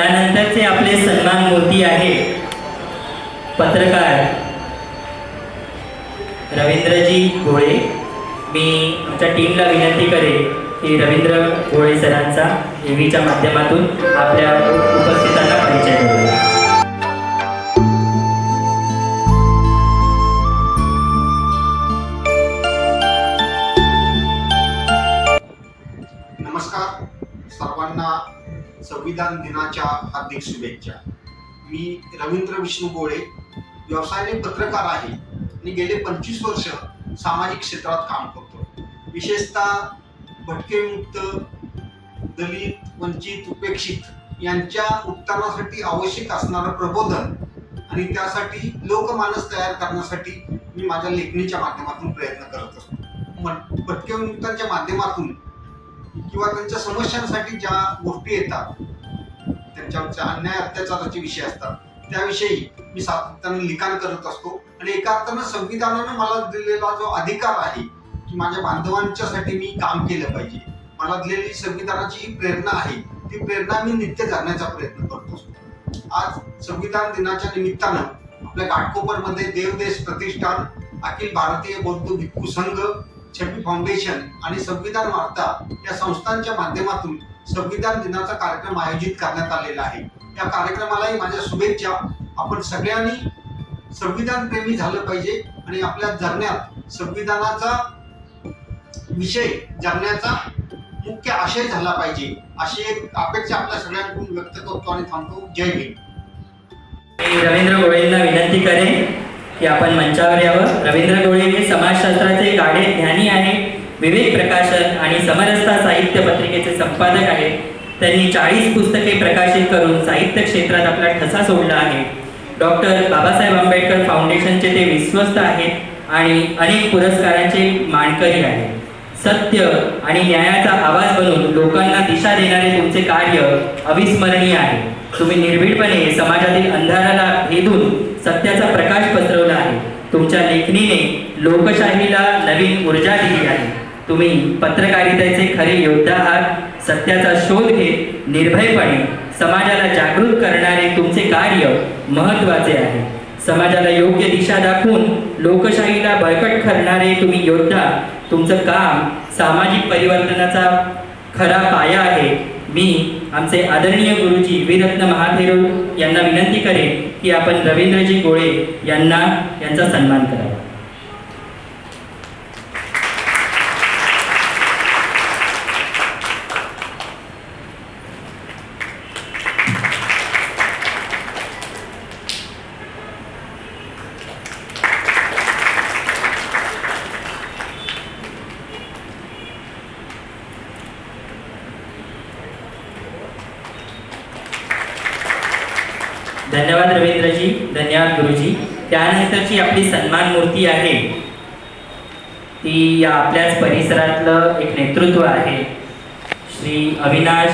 त्यानंतरचे आपले सन्मान मूर्ती आहे. पत्रकार रवींद्रजी गोळे. मी आमच्या टीमला विनंती करेन की रवींद्र गोळे सरांचा टीव्हीच्या माध्यमातून आपल्या संविधान दिनाच्या हार्दिक शुभेच्छा. मी रवींद्र विष्णू गोळे व्यवसायाने पत्रकार आहे. आणि गेले पंचवीस वर्ष सामाजिक क्षेत्रात काम करतो विशेषतः भटकेमुक्त दलित वंचित उपेक्षित यांच्या उत्थानासाठी आवश्यक असणारं प्रबोधन आणि त्यासाठी लोकमानस तयार करण्यासाठी मी माझ्या लेखणीच्या माध्यमातून प्रयत्न करत असतो. म- भटकेमुक्तांच्या माध्यमातून किंवा त्यांच्या समस्यांसाठी ज्या गोष्टी येतात त्यांच्यावरच्या अन्याय अत्याचाराचे विषय असतात. त्याविषयी मी सातत्याने लिखाण करत असतो. आणि एका अर्थानं संविधानानं मला दिलेला जो अधिकार आहे की माझ्या बांधवांच्यासाठी मी काम केलं पाहिजे. मला दिलेली संविधानाची ही प्रेरणा आहे ती प्रेरणा मी नित्य जाण्याचा प्रयत्न करत. असतो आज संविधान दिनाच्या निमित्तानं आपल्या घाटकोपरमध्ये देवदेश प्रतिष्ठान अखिल भारतीय बौद्ध भिक्खू संघ छबी फाउंडेशन आणि संविधान वार्ता या संस्थांच्या माध्यमातून संविधान दिनाचा कार्यक्रम आयोजित करण्यात आलेला आहे. या कार्यक्रमालाही माझ्या शुभेच्छा. आपण सगळ्यांनी संविधान प्रेमी झालं पाहिजे आणि आपल्या जगण्यात संविधानाचा विषय जगण्याचा मुख्य आशय झाला पाहिजे. अशी एक अपेक्षा आपल्या सगळ्यांकडून व्यक्त करतो आणि थांबतो. जय भीम रवींद्र गोळेंना विनंती करेन की आपण मंचावर यावं. रवींद्र गोळे हे समाजशास्त्राचे गाढे ज्ञानी आहे विवेक प्रकाशन आणि समरसता साहित्य पत्रिकेचे संपादक आहेत. त्यांनी चाळीस पुस्तके प्रकाशित करून साहित्य क्षेत्रात आपला ठसा सोडला आहे. डॉक्टर बाबासाहेब आंबेडकर फाउंडेशनचे ते विश्वस्त आहेत आणि अनेक पुरस्कारांचे मानकरी आहेत. सत्य आणि न्यायाचा आवाज बनून लोकांना दिशा देणारे तुमचे कार्य अविस्मरणीय आहे. तुम्ही निर्भीडपणे समाजातील अंधाराला भेदून सत्याचा प्रकाश पसरवला आहे. तुमच्या लेखणीने लोकशाहीला नवीन ऊर्जा दिली आहे. तुम्ही पत्रकारितेचे खरे योद्धा आहात सत्याचा शोध घेत निर्भयपणे समाजाला जागृत करणारे तुमचे कार्य महत्त्वाचे आहे. समाजाला योग्य दिशा दाखवून लोकशाहीला बळकट करणारे तुम्ही योद्धा तुमचं काम सामाजिक परिवर्तनाचा खरा पाया आहे. मी आमचे आदरणीय गुरुजी वीरत्न महाथेरो यांना विनंती करेन की आपण रवींद्रजी गोळे यांना यांचा सन्मान करावा. धन्यवाद रवींद्रजी धन्यवाद गुरुजी. त्यानंतरची आपली सन्मान मूर्ती आहे. ती या आपल्याच परिसरातलं एक नेतृत्व आहे. श्री अविनाश